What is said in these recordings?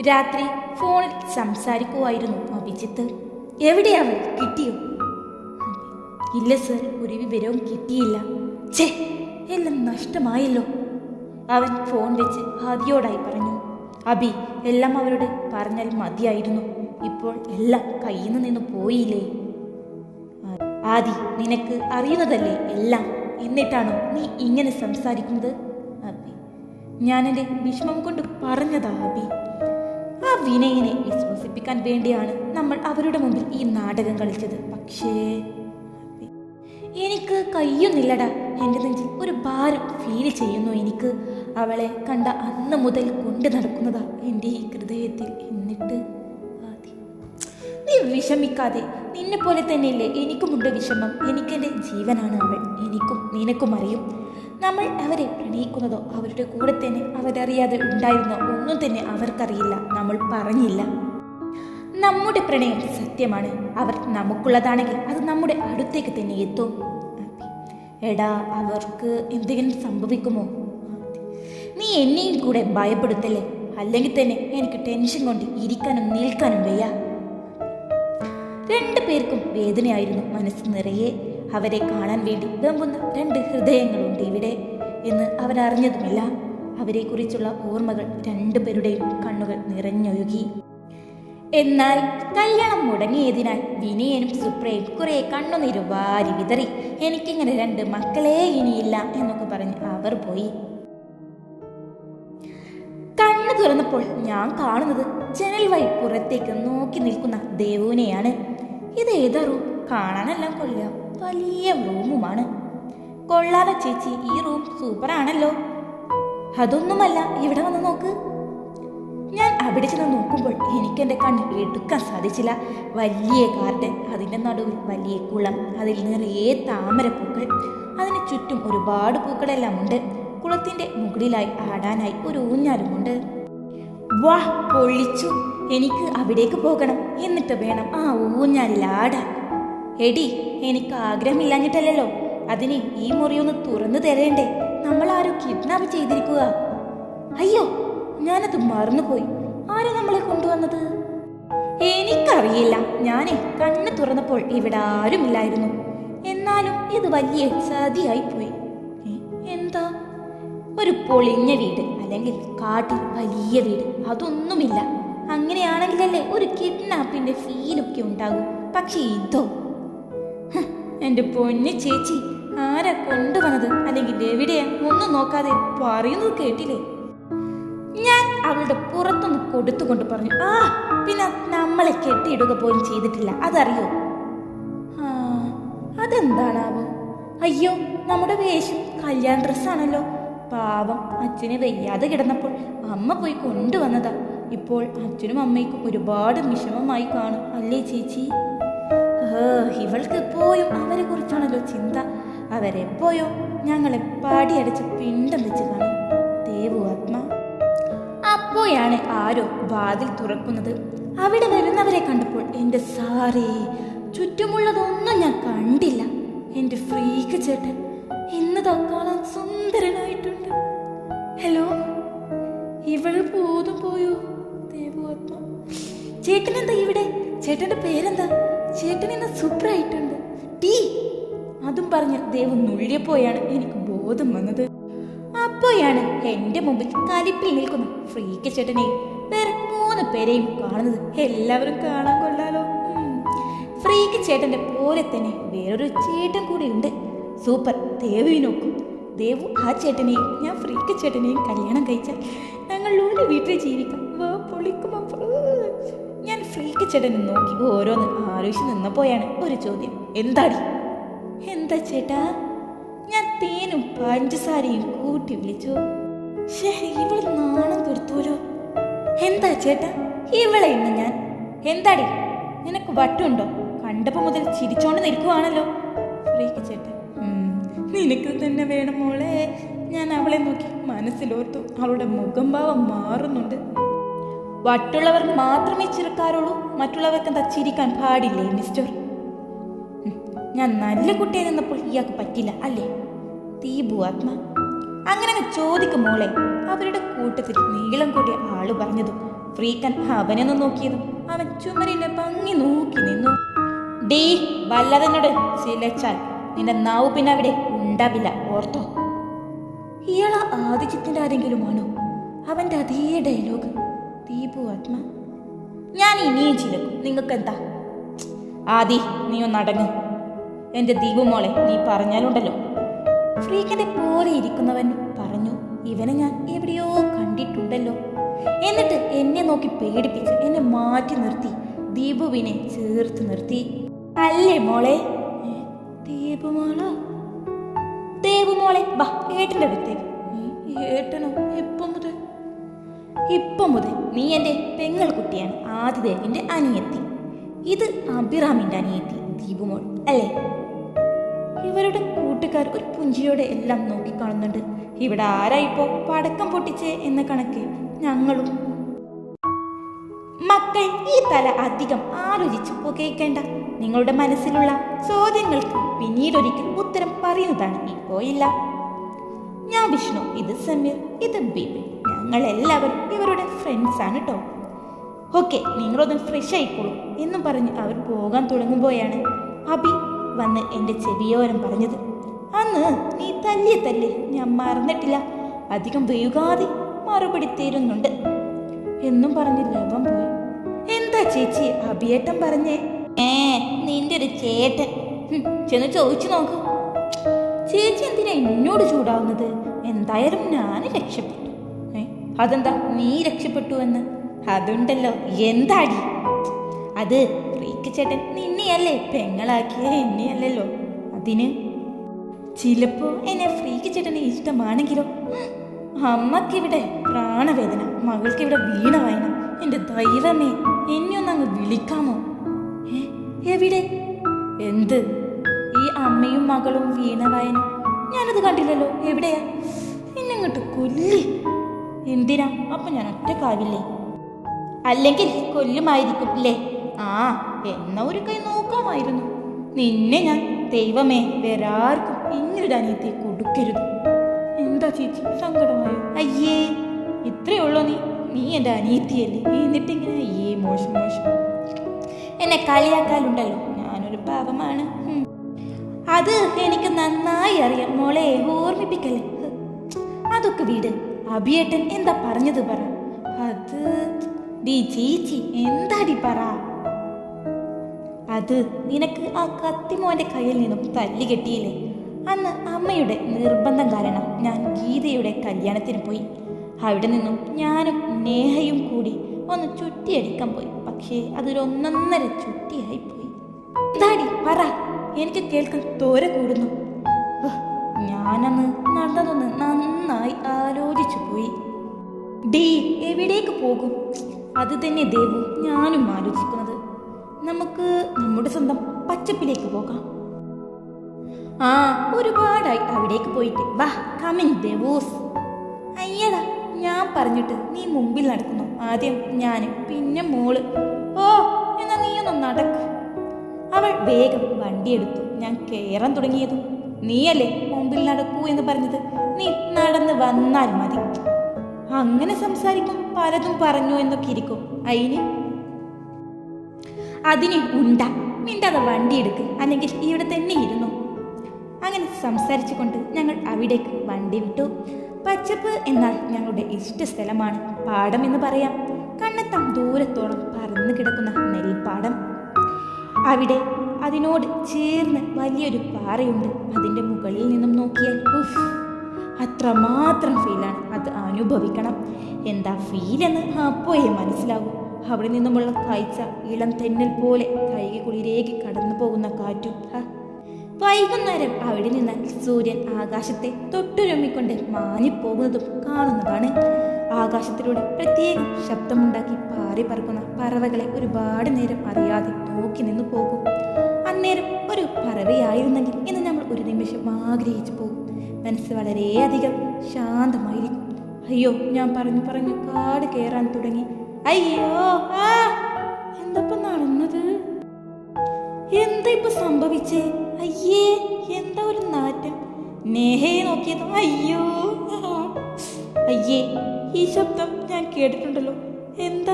രാത്രി ഫോണിൽ സംസാരിക്കുമായിരുന്നു അഭിജിത്ത് എവിടെയാണ് കിട്ടിയോ? ഇല്ല സർ. ഒരു വിവരവും കിട്ടിയില്ല. ചേ എല്ലാം നഷ്ടമായല്ലോ. അവൻ ഫോൺ വെച്ച് ആദിയോടായി പറഞ്ഞു. അബി എല്ലാം അവരോട് പറഞ്ഞാൽ മതിയായിരുന്നു. ഇപ്പോൾ എല്ലാം കയ്യിൽ നിന്ന് പോയില്ലേ? ആദി നിനക്ക് അറിയുന്നതല്ലേ എല്ലാം? എന്നിട്ടാണോ നീ ഇങ്ങനെ സംസാരിക്കുന്നത്? അബി ഞാൻ എന്റെ വിഷമം കൊണ്ട് പറഞ്ഞതാ അബി. വിനയനെ വിശ്വസിപ്പിക്കാൻ വേണ്ടിയാണ് നമ്മൾ അവരുടെ മുമ്പിൽ ഈ നാടകം കളിച്ചത്. പക്ഷേ എനിക്ക് കയ്യൊന്നില്ലട. എന്റെ നെഞ്ചിൽ ഒരു ഭാരം ഫീൽ ചെയ്യുന്നു എനിക്ക്. അവളെ കണ്ട അന്ന് മുതൽ കൊണ്ടു നടക്കുന്നതാ എന്റെ ഈ ഹൃദയത്തിൽ എന്നിട്ട് നീ വിഷമിക്കാതെ. നിന്നെ പോലെ തന്നെയല്ലേ എനിക്കുമുണ്ട് വിഷമം. എനിക്കെന്റെ ജീവനാണ് അവൾ. എനിക്കും നിനക്കും അറിയും. നമ്മൾ അവരെ പ്രണയിക്കുന്നതോ അവരുടെ കൂടെ തന്നെ അവരറിയാതെ ഉണ്ടായിരുന്ന ഒന്നും തന്നെ അവർക്കറിയില്ല. നമ്മൾ പറഞ്ഞില്ല. നമ്മുടെ പ്രണയം സത്യമാണ്. അവർ നമുക്കുള്ളതാണെങ്കിൽ അത് നമ്മുടെ അടുത്തേക്ക് തന്നെ എത്തും. എടാ അവർക്ക് എന്തെങ്കിലും സംഭവിക്കുമോ? നീ എന്നെയും കൂടെ ഭയപ്പെടുത്തല്ലേ? അല്ലെങ്കിൽ തന്നെ എനിക്ക് ടെൻഷൻ കൊണ്ട് ഇരിക്കാനും നിൽക്കാനും വയ്യ. രണ്ടു പേർക്കും വേദനയായിരുന്നു. മനസ്സ് നിറയെ അവരെ കാണാൻ വേണ്ടി വെമ്പുന്ന രണ്ട് ഹൃദയങ്ങളുണ്ട് ഇവിടെ എന്ന് അവരറിഞ്ഞതുമില്ല. അവരെക്കുറിച്ചുള്ള ഓർമ്മകൾ രണ്ടുപേരുടെയും കണ്ണുകൾ നിറഞ്ഞൊഴുകി. എന്നാൽ കല്യാണം മുടങ്ങിയതിനാൽ വിനയനും സുപ്രയും കുറെ കണ്ണുനീര് വാരി വിതറി. എനിക്കിങ്ങനെ രണ്ട് മക്കളെ ഇനിയില്ല എന്നൊക്കെ പറഞ്ഞ് അവർ പോയി. കണ്ണു തുറന്നപ്പോൾ ഞാൻ കാണുന്നത് ജനൽ വഴി പുറത്തേക്ക് നോക്കി നിൽക്കുന്ന ദേവുവിനെയാണ്. ഇത് ഏതാ റൂം? കാണാനെല്ലാം കൊള്ളാം വലിയ റൂമുമാണ്. കൊള്ളാലോ ചേച്ചി ഈ റൂം സൂപ്പറാണല്ലോ. അതൊന്നുമല്ല ഇവിടെ വന്ന് നോക്ക്. ഞാൻ അവിടെ ചെന്ന് നോക്കുമ്പോൾ എനിക്ക് എന്റെ കണ്ണിൽ എടുക്കാൻ സാധിച്ചില്ല. വലിയ ഗാർഡൻ അതിന്റെ നടുവിൽ വലിയ കുളം അതിൽ നിറയെ താമരപ്പൂക്കൾ അതിന് ചുറ്റും ഒരുപാട് പൂക്കളെല്ലാം ഉണ്ട്. കുളത്തിന്റെ മുകളിലായി ആടാനായി ഒരു ഊഞ്ഞാലുമുണ്ട്. വാ പൊള്ളിച്ചു. എനിക്ക് അവിടേക്ക് പോകണം. എന്നിട്ട് വേണം ആ ഊഞ്ഞാലിൽ ആടാൻ. എടി എനിക്ക് ആഗ്രഹമില്ലാഞ്ഞിട്ടല്ലോ അതിന് ഈ മുറിയൊന്ന് തുറന്നു തരേണ്ടേ. നമ്മൾ ആരും കിഡ്നാപ്പ് ചെയ്തിരിക്കുക. അയ്യോ ഞാനത് മറന്നുപോയി. ആരാ നമ്മളെ കൊണ്ടുവന്നത്? എനിക്കറിയില്ല. ഞാനേ കണ്ണ് തുറന്നപ്പോൾ ഇവിടെ ആരുമില്ലായിരുന്നു. എന്നാലും ഇത് വലിയ ചതിയായി പോയി. എന്താ? ഒരു പൊളിഞ്ഞ വീട് അല്ലെങ്കിൽ കാട്ടിൽ വലിയ വീട് അതൊന്നുമില്ല. അങ്ങനെയാണെങ്കിലല്ലേ ഒരു കിഡ്നാപ്പിന്റെ ഫീലൊക്കെ ഉണ്ടാകും. പക്ഷെ ഇതോ? എന്റെ പൊന്നു ചേച്ചി ആരാ കൊണ്ടുവന്നത്? അല്ലെങ്കിൽ എവിടെയാ? ഒന്നും നോക്കാതെ പറയുന്നത് കേട്ടില്ലേ? ഞാൻ അവളുടെ പുറത്തൊന്ന് കൊടുത്തുകൊണ്ട് പറഞ്ഞു ആ പിന്നെ നമ്മളെ കെട്ടിയിടുക പോലും ചെയ്തിട്ടില്ല. അതറിയോ? ആ അതെന്താണാവോ? അയ്യോ നമ്മുടെ വേഷം കല്യാൺ ഡ്രസ്സാണല്ലോ. പാവം അച്ഛനെ വയ്യാതെ കിടന്നപ്പോൾ അമ്മ പോയി കൊണ്ടുവന്നതാ. ഇപ്പോൾ അച്ഛനും അമ്മയ്ക്കും ഒരുപാട് വിഷമമായി കാണും അല്ലേ ചേച്ചി? ഇവൾക്ക് എപ്പോഴും അവരെ കുറിച്ചാണല്ലോ ചിന്ത. അവരെപ്പോയോ ഞങ്ങളെ പാടിയടിച്ച് പിണ്ടം വെച്ച് കാണും. ദേവു ആത്മ. ആരോ വാതിൽ തുറക്കുന്നത്. അവിടെ വരുന്നവരെ കണ്ടപ്പോൾ എന്റെ സാറേ ചുറ്റുമുള്ളതൊന്നും ഞാൻ കണ്ടില്ല. എന്റെ ഫ്രീക്ക് ചേട്ടൻ ഇന്ന് കാണാൻ സുന്ദരനായിട്ടുണ്ട്. ഹലോ? ഇവൾ പോതും പോയോ? ദേവാത്മ ചേട്ടൻ എന്താ ഇവിടെ? ചേട്ടന്റെ പേരെന്താ? ചേട്ടൻ ഇന്ന് സൂപ്പറായിട്ടുണ്ട്. ടീ അതും പറഞ്ഞ് ദേവ് നുഴിയപ്പോയാണ് എനിക്ക് ബോധം വന്നത്. അപ്പോഴാണ് എന്റെ മുമ്പിൽ കലിപ്പിൽ നിൽക്കുന്ന ഫ്രീക്ക് ചേട്ടനെ വേറെ മൂന്ന് പേരെയും കാണുന്നത്. എല്ലാവരും കാണാൻ കൊള്ളാലോ. ഫ്രീക്ക് ചേട്ടന്റെ പോലെ തന്നെ വേറൊരു ചേട്ടൻ കൂടെ ഉണ്ട്. സൂപ്പർ. ദേവി നോക്കും. ദേവു ആ ചേട്ടനെയും ഞാൻ ഫ്രീക്ക് ചേട്ടനെയും കല്യാണം കഴിച്ചാൽ ഞങ്ങളുടെ വീട്ടിൽ ജീവിക്കാം. വാ പൊളിക്കുമോ? ഞാൻ ഫ്രീക്ക് ചേട്ടനെ നോക്കി ഓരോന്ന് ആലോചിച്ച് നിന്നപ്പോയാണ് ഒരു ചോദ്യം. എന്താടി? എന്താ ചേട്ടാ? ഞാൻ തേനും പഞ്ചസാരയും കൂട്ടി വിളിച്ചു. ഇവൾ നാണം തീർത്തോലോ എന്താ ചേട്ടാ? ഇവളെ ഇന്ന് ഞാൻ. എന്താടി? നിനക്ക് വട്ടുണ്ടോ? കണ്ടപ്പോ മുതൽ ചിരിച്ചോണ്ട് നിൽക്കുവാണല്ലോ. ഫ്രീക്ക് ചേട്ടൻ "ഉം, നിനക്ക് തന്നെ വേണം മോളെ. ഞാൻ അവളെ നോക്കി മനസ്സിലോർത്തു. അവളുടെ മുഖംഭാവം മാറുന്നുണ്ട്. വട്ടുള്ളവർ മാത്രമേ ചിരിക്കാറുള്ളൂ മറ്റുള്ളവർക്ക് എന്താ ചിരിക്കാൻ പാടില്ലേ മിസ്റ്റർ ഞാൻ നല്ല കുട്ടിയെ നിന്നപ്പോൾ ഇയാൾക്ക് പറ്റില്ല അല്ലേ? തീപു ആത്മ. അങ്ങനെ അങ്ങ് ചോദിക്കും മോളെ. അവരുടെ കൂട്ടത്തിൽ നീളം കൂടിയ ആൾ പറഞ്ഞതും ഫ്രീക്കൻ അവനൊന്ന് നോക്കിയതും അവൻ ചുമരിനെ ഭംഗി നോക്കി നിന്നു. ഡീ വല്ലതെന്നോട് ചിലച്ചാൽ നിന്റെ നാവ് പിന്നെ അവിടെ ഉണ്ടാവില്ല ഓർത്തോ? ഇയാളാ ആദിത്യത്തിന്റെ ആരെങ്കിലുമാണോ? അവന്റെ അതേ ഡയലോഗ് ദീപു ആത്മ ഞാൻ ഇനിയും ചിലക്കും. നിങ്ങൾക്ക് എന്താ ആദി നീ ഒന്ന് അടങ്ങ്. എന്റെ ദീപുമോളെ നീ പറഞ്ഞാലുണ്ടല്ലോ. ഫ്രീക്കന്റെ പോലെ ഇരിക്കുന്നവൻ പറഞ്ഞു ഇവനെ ഞാൻ എവിടെയോ കണ്ടിട്ടുണ്ടല്ലോ. എന്നിട്ട് എന്നെ നോക്കി പേടിപ്പിച്ച് എന്നെ മാറ്റി നിർത്തി. ദീപുവിനെ ചേർത്ത് നിർത്തി. അല്ലേ മോളെ? ദീപുമോളോ ദീപുമോളെ ബാ ഏട്ടന്റെ അടുത്തേക്ക്. ഏട്ടനോ? എപ്പം മുതൽ? ഇപ്പം മുതൽ നീ എന്റെ പെങ്ങൾക്കുട്ടിയാണ് ആദിദേവിന്റെ അനിയത്തി. ഇത് അഭിറാമിന്റെ അനിയത്തി ദീപുമോൾ അല്ലേ? ഇവരുടെ കൂട്ടുകാർ ഒരു പുഞ്ചിയോടെ എല്ലാം നോക്കിക്കാണുന്നുണ്ട്. ഇവിടെ ആരായിപ്പോ പടക്കം പൊട്ടിച്ചേ എന്ന കണക്ക് ഞങ്ങളും. മക്കൾ ഈ തല അധികം ആലോചിച്ച് പുകയിക്കേണ്ട. നിങ്ങളുടെ മനസ്സിലുള്ള ചോദ്യങ്ങൾക്ക് പിന്നീടൊരിക്കൽ ഉത്തരം പറയുന്നതാണ് ഇപ്പോ ഇല്ല. ഞാൻ വിഷ്ണു ഇത് സമീർ ഇത് ബിബി ഞങ്ങൾ എല്ലാവരും ഇവരുടെ ഫ്രണ്ട്സാണ് കേട്ടോ ഓക്കെ നിങ്ങളൊന്ന് ഫ്രഷ് ആയിക്കോളൂ. എന്നും പറഞ്ഞ് അവർ പോകാൻ തുടങ്ങുമ്പോഴാണ് അബി വന്ന് എന്റെ ചെവിയോരം പറഞ്ഞത്. അന്ന് നീ തല്ലിയ തല്ലേ ഞാൻ മറന്നിട്ടില്ല. അധികം വൈകാതെ മറുപടി തരുന്നുണ്ട്. എന്നും പറഞ്ഞ് ലവം പോയി. എന്താ ചേച്ചി അഭിയേട്ടൻ പറഞ്ഞേ? ഏ നിന്റെ ഒരു ചേട്ടൻ. ചെന്ന് ചോദിച്ചു നോക്കൂ. ചേച്ചി എന്തിനാ എന്നോട് ചൂടാവുന്നത്? എന്തായാലും ഞാൻ രക്ഷപ്പെട്ടു. അതെന്താ നീ രക്ഷപ്പെട്ടു എന്ന് അതുണ്ടല്ലോ എന്താടി? അത് റീക്ക് ചേട്ടൻ നിന്നെയല്ലേ പെങ്ങളാക്കിയ എന്നെയല്ലല്ലോ. അതിന് ചിലപ്പോ എന്നെ ഫ്രീക്ക് ചേട്ടനെ ഇഷ്ടമാണെങ്കിലോ? അമ്മക്കിവിടെ പ്രാണവേദന മകൾക്കിവിടെ വീണ വായന എന്റെ ദൈവമേ എന്നെ ഒന്ന് അങ്ങ് വിളിക്കാമോ എവിടെ? എന്ത്? ഈ അമ്മയും മകളും വീണ വായന ഞാനത് കണ്ടില്ലല്ലോ എവിടെയാ? എന്നെങ്ങോട്ട് കൊല്ലി? എന്തിനാ? അപ്പൊ ഞാൻ ഒറ്റക്കാവില്ലേ അല്ലെങ്കിൽ കൊല്ലുമായിരിക്കും അല്ലേ ആ എന്ന ഒരു കൈ നോക്കാമായിരുന്നു. നിന്നെ ഞാൻ ദൈവമേ വേറാർക്കും ഇങ്ങനൊരു അനിയത്തെ കൊടുക്കരുത്. എന്താ ചേച്ചി സങ്കടമായോ? അയ്യേ ഇത്രയേ ഉള്ളൂ നീ. നീ എന്റെ അനിയത്തിയല്ലേ. എന്നിട്ടിങ്ങനെ അയ്യേ മോശം മോശം. എന്നെ കളിയാക്കാലുണ്ടല്ലോ. ഞാനൊരു പാവമാണ്. അത് എനിക്ക് നന്നായി അറിയാം. മോളെ ഓർമ്മിപ്പിക്കല്ലേ? അതൊക്കെ വീട്. അഭിയേട്ടൻ എന്താ പറഞ്ഞത് പറ. അത് ഡീ ചേച്ചി എന്താടി പറ. അത് നിനക്ക് ആ കത്തിമോന്റെ കയ്യിൽ നിന്നും തല്ലി കെട്ടിയില്ലേ. അന്ന് അമ്മയുടെ നിർബന്ധം കാരണം ഞാൻ ഗീതയുടെ കല്യാണത്തിന് പോയി. അവിടെ നിന്നും ഞാനും നേഹയും കൂടി ഒന്ന് ചുറ്റിയടിക്കാൻ പോയി. പക്ഷേ അതൊരൊന്നൊന്നര ചുറ്റിയായി പോയി. എന്താടി പറ. എനിക്ക് കേൾക്കാൻ തോര കൂടുന്നു. ഞാനന്ന് നടന്നതൊന്ന് നന്നായി ആലോചിച്ചു പോയി. ഡേ എവിടേക്ക് പോകും? അത് തന്നെ ദേവു ഞാനും ആലോചിക്കുന്നത്. നമുക്ക് നമ്മുടെ സ്വന്തം പച്ചപ്പിലേക്ക് പോകാം. ആ ഒരുപാടായി അവിടേക്ക് പോയിട്ട്. വാ കമിങ് ദേവൂസ്. അയ്യടാ ഞാൻ പറഞ്ഞിട്ട് നീ മുമ്പിൽ നടക്കുന്നു. ആദ്യം ഞാൻ പിന്നെ മോൾ. ഓ എന്നാ നീ ഒന്ന് നടക്ക്. അവൾ വേഗം വണ്ടിയെടുത്തു. ഞാൻ കയറാൻ തുടങ്ങിയതും. നീയല്ലേ മുമ്പിൽ നടക്കൂ എന്ന് പറഞ്ഞത്? നീ നടന്ന് വന്നാൽ മതി. അങ്ങനെ സംസാരിക്കും പലതും പറഞ്ഞു എന്നൊക്കെ ഇരിക്കും. അയിന്? അതിന് ഉണ്ട. മിണ്ടാതെ വണ്ടി എടുക്ക്. അല്ലെങ്കിൽ ഇവിടെ തന്നെ ഇരുന്നു. അങ്ങനെ സംസാരിച്ചുകൊണ്ട് ഞങ്ങൾ അവിടേക്ക് വണ്ടി വിട്ടു. പച്ചപ്പ് എന്നാൽ ഞങ്ങളുടെ ഇഷ്ട സ്ഥലമാണ്. പാടം എന്ന് പറയാം. കണ്ണെത്താം ദൂരത്തോളം പറന്നു കിടക്കുന്ന നെൽപ്പാടം. അവിടെ അതിനോട് ചേർന്ന് വലിയൊരു പാറയുണ്ട്. അതിന്റെ മുകളിൽ നിന്നും നോക്കിയാൽ ഉഫ് അത്രമാത്രം ഫീലാണ് അത് അനുഭവിക്കണം. എന്താ ഫീലെന്ന് അപ്പോഴേ മനസ്സിലാകും അവിടെ നിന്നുമുള്ള കാഴ്ച ഇളം തെന്നൽ പോലെ കൈകി കുളിരേക്ക് കടന്നു പോകുന്ന കാറ്റും. വൈകുന്നേരം അവിടെ നിന്ന് സൂര്യൻ ആകാശത്തെ തൊട്ടുരമ്മിക്കൊണ്ട് മാഞ്ഞിപ്പോകുന്നതും കാണുന്നതാണ്. ആകാശത്തിലൂടെ പ്രത്യേക ശബ്ദമുണ്ടാക്കി പാറി പറക്കുന്ന പറവകളെ ഒരുപാട് നേരം അറിയാതെ നോക്കി നിന്നു പോകും. ഒരു പറവയായിരുന്നെങ്കിൽ ഇന്ന് നമ്മൾ ഒരു നിമിഷം ആഗ്രഹിച്ചു പോകും. മനസ്സ് വളരെയധികം ശാന്തമായിരിക്കും. അയ്യോ ഞാൻ പറഞ്ഞു പറഞ്ഞു കാട് കയറാൻ തുടങ്ങി. അയ്യോ ആ നടന്നത്? എന്താ ഇപ്പൊ സംഭവിച്ചേ? അയ്യേ എന്താ ഒരു നാറ്റം? നേഹയെ നോക്കിയത് അയ്യോ അയ്യേ ഈ ശബ്ദം ഞാൻ കേട്ടിട്ടുണ്ടല്ലോ. എന്താ?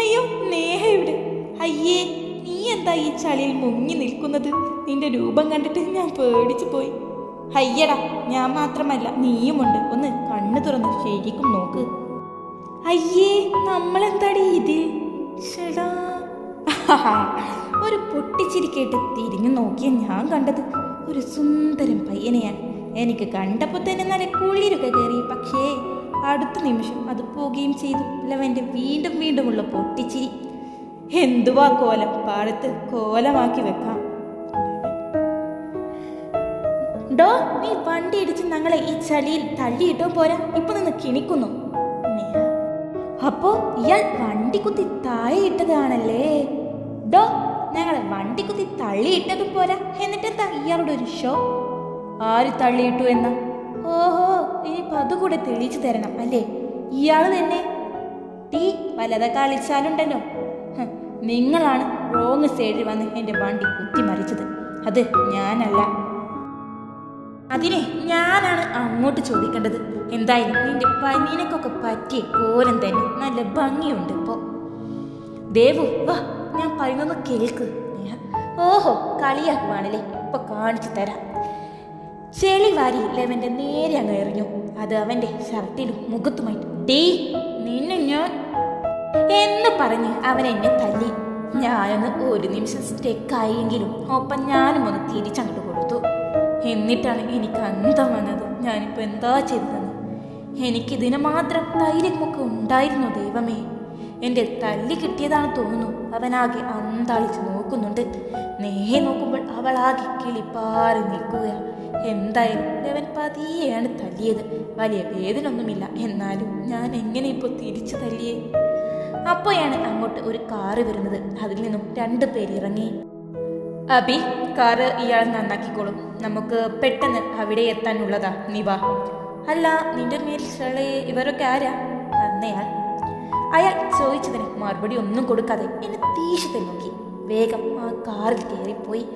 അയ്യേ നീ എന്താ ഈ ചളിയിൽ മുങ്ങി നിൽക്കുന്നത്? നിന്റെ രൂപം കണ്ടിട്ട് ഞാൻ പേടിച്ചു പോയി. അയ്യടാ ഞാൻ മാത്രമല്ല നീയുമുണ്ട്. ഒന്ന് കണ്ണു തുറന്ന് ശരിക്കും നോക്ക്. അയ്യേ നമ്മളെന്താടി ഇതിൽ ഒരു പൊട്ടിച്ചിരിക്കേട്ട് തിരിഞ്ഞു നോക്കിയ ഞാൻ കണ്ടത് ഒരു സുന്ദരം പയ്യനെയാണ്. എനിക്ക് കണ്ടപ്പോൾ തന്നെ നല്ല കുളിരൊക്കെ കയറി. പക്ഷേ അടുത്ത നിമിഷം അത് പോവുകയും ചെയ്തു. ലവന്റെ വീണ്ടും വീണ്ടുമുള്ള പൊട്ടിച്ചിരി. എന്തുവാ കോലം. പാടത്ത് കോലമാക്കി വെക്കാം. ഡോ നീ വണ്ടി ഇടിച്ച് ഞങ്ങളെ ഈ ചളിയിൽ തള്ളിയിട്ടോ പോരാ. ഇപ്പൊ നിന്ന് കിണിക്കുന്നു. അപ്പോ ഇയാൾ വണ്ടി കുത്തി താഴെ ഇട്ടതാണല്ലേ ഡോ ഞങ്ങളെ വണ്ടി കുത്തി തള്ളിയിട്ടതും പോരാ. എന്നിട്ടെന്താ ഇയാളുടെ ഒരു ഷോ? ആര് തള്ളിയിട്ടു എന്ന? ഓഹോ ഇനിയിപ്പോ അതുകൂടെ തെളിയിച്ചു തരണം അല്ലേ? ഇയാൾ തന്നെ. തീ വലത കളിച്ചാലുണ്ടല്ലോ നിങ്ങളാണ് റോങ് സൈഡിൽ വന്ന് എന്റെ വണ്ടി കുത്തിമറിച്ചത് അത് ഞാനല്ല. അതിനെ ഞാനാണ് അങ്ങോട്ട് ചോദിക്കേണ്ടത്. എന്തായാലും നിന്റെ പനീനക്കൊക്കെ പറ്റിയ കോലം തന്നെ നല്ല ഭംഗിയുണ്ട് ഇപ്പോ. ദേവു വാ ഞാൻ പറയുന്നത് കേൾക്ക്. ഓഹോ കളിയാക്കുവാണല്ലേ. ഇപ്പൊ കാണിച്ചു തരാം. ചെളി വാരി ലെവന്റെ നേരെ അങ്ങ് എറിഞ്ഞു. അത് അവന്റെ ഷർട്ടിലും മുഖത്തുമായിട്ട്. ഡേ നിന്നെ ഞാൻ എന്ന് പറഞ്ഞ് അവൻ എന്നെ തല്ലി. ഞാനൊന്ന് ഒരു നിമിഷം സ്റ്റെക്കായെങ്കിലും ഒപ്പം ഞാനും ഒന്ന് തിരിച്ചങ്ങോട്ട് കൊടുത്തു. എന്നിട്ടാണ് എനിക്ക് അന്തം വന്നത്. ഞാനിപ്പോൾ എന്താ ചെയ്തതെന്ന്. എനിക്കിതിന് മാത്രം ധൈര്യമൊക്കെ ഉണ്ടായിരുന്നു ദൈവമേ. എന്റെ തല്ലി കിട്ടിയതാണ് തോന്നുന്നു. അവനാകെ അന്താളിച്ച് നോക്കുന്നുണ്ട്. നേരെ നോക്കുമ്പോൾ അവളാകെ കിളിപ്പാറി നിൽക്കുകയാണ് എന്തായാലും അവൻ പതിയെയാണ് തല്ലിയത്. വലിയ വേദനൊന്നുമില്ല എന്നാലും ഞാൻ എങ്ങനെ ഇപ്പോൾ തിരിച്ചു തല്ലിയേ? അപ്പോഴാണ് അങ്ങോട്ട് ഒരു കാറ് വരുന്നത്. അതിൽ നിന്നും രണ്ടു പേര് ഇറങ്ങി. അബി കാറ് ഇയാൾ നന്നാക്കിക്കോളും. നമുക്ക് പെട്ടെന്ന് അവിടെ എത്താനുള്ളതാ. നീ അല്ല നിന്റെ മേൽ ഇവരൊക്കെ ആരാ? അന്നയാൾ. അയാൾ ചോദിച്ചതിന് മറുപടി ഒന്നും കൊടുക്കാതെ എന്നെ ദേഷ്യത്തിൽ നോക്കി. വേഗം ആ കാറിൽ കയറിപ്പോയി.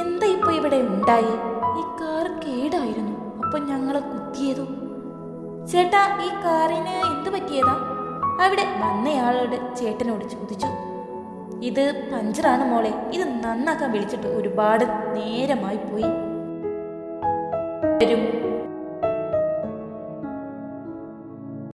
എന്താ ഇപ്പൊ ഇവിടെ ഉണ്ടായി? ഈ കാർ കേടായിരുന്നു. അപ്പൊ ഞങ്ങളെ കുത്തിയതോ. ചേട്ടാ ഈ കാറിന് എന്ത് പറ്റിയതാ? അവിടെ വന്നയാളോട് ചേട്ടനോട് ചോദിച്ചു. ഇത് പഞ്ചറാണ് മോളെ. ഇത് നന്നാക്കാൻ വിളിച്ചിട്ട് ഒരുപാട് നേരമായി പോയി.